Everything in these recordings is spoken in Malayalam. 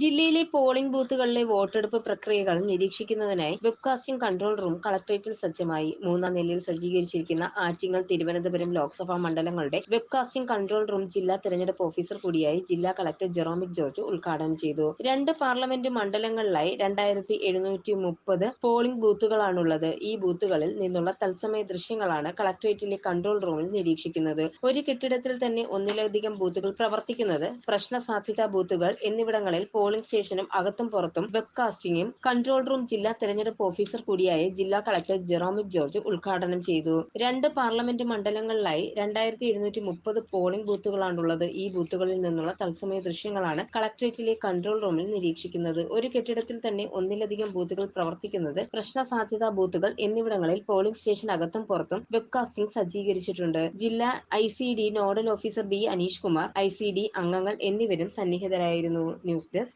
ജില്ലയിലെ പോളിംഗ് ബൂത്തുകളിലെ വോട്ടെടുപ്പ് പ്രക്രിയകൾ നിരീക്ഷിക്കുന്നതിനായി വെബ്കാസ്റ്റിംഗ് കൺട്രോൾ റൂം കളക്ടറേറ്റിൽ സജ്ജമായി. മൂന്നാം നിലയിൽ സജ്ജീകരിച്ചിരിക്കുന്ന ആറ്റിങ്ങൽ തിരുവനന്തപുരം ലോക്സഭാ മണ്ഡലങ്ങളുടെ വെബ്കാസ്റ്റിംഗ് കൺട്രോൾ റൂം ജില്ലാ തെരഞ്ഞെടുപ്പ് ഓഫീസർ കൂടിയായി ജില്ലാ കളക്ടർ ജെറോമിക് ജോർജ് ഉദ്ഘാടനം ചെയ്തു. രണ്ട് പാർലമെന്റ് മണ്ഡലങ്ങളിലായി രണ്ടായിരത്തി എഴുന്നൂറ്റി മുപ്പത് പോളിംഗ് ബൂത്തുകളാണുള്ളത് ഈ ബൂത്തുകളിൽ നിന്നുള്ള തത്സമയ ദൃശ്യങ്ങളാണ് കളക്ടറേറ്റിലെ കൺട്രോൾ റൂമിൽ നിരീക്ഷിക്കുന്നത്. ഒരു കെട്ടിടത്തിൽ തന്നെ ഒന്നിലധികം ബൂത്തുകൾ പ്രവർത്തിക്കുന്നത് പ്രശ്ന സാധ്യതാ ബൂത്തുകൾ എന്നിവിടങ്ങളിൽ സ്റ്റേഷനും അകത്തും പുറത്തും വെബ്കാസ്റ്റിംഗും കൺട്രോൾ റൂം ജില്ലാ തെരഞ്ഞെടുപ്പ് ഓഫീസർ കൂടിയായ ജില്ലാ കളക്ടർ ജെറോമിക് ജോർജ് ഉദ്ഘാടനം ചെയ്തു. രണ്ട് പാർലമെന്റ് മണ്ഡലങ്ങളിലായി രണ്ടായിരത്തി എഴുന്നൂറ്റി മുപ്പത് പോളിംഗ് ബൂത്തുകളാണുള്ളത് ഈ ബൂത്തുകളിൽ നിന്നുള്ള തത്സമയ ദൃശ്യങ്ങളാണ് കളക്ടറേറ്റിലെ കൺട്രോൾ റൂമിൽ നിരീക്ഷിക്കുന്നത്. ഒരു കെട്ടിടത്തിൽ തന്നെ ഒന്നിലധികം ബൂത്തുകൾ പ്രവർത്തിക്കുന്നത് പ്രശ്ന സാധ്യതാ ബൂത്തുകൾ എന്നിവിടങ്ങളിൽ പോളിംഗ് സ്റ്റേഷൻ അകത്തും പുറത്തും വെബ്കാസ്റ്റിംഗ് സജ്ജീകരിച്ചിട്ടുണ്ട്. ജില്ലാ I C D nodal officer B Aneesh Kumar I C D അംഗങ്ങൾ എന്നിവരും സന്നിഹിതരായിരുന്നു. ന്യൂസ് ഡെസ്ക്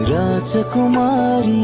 राजकुमारी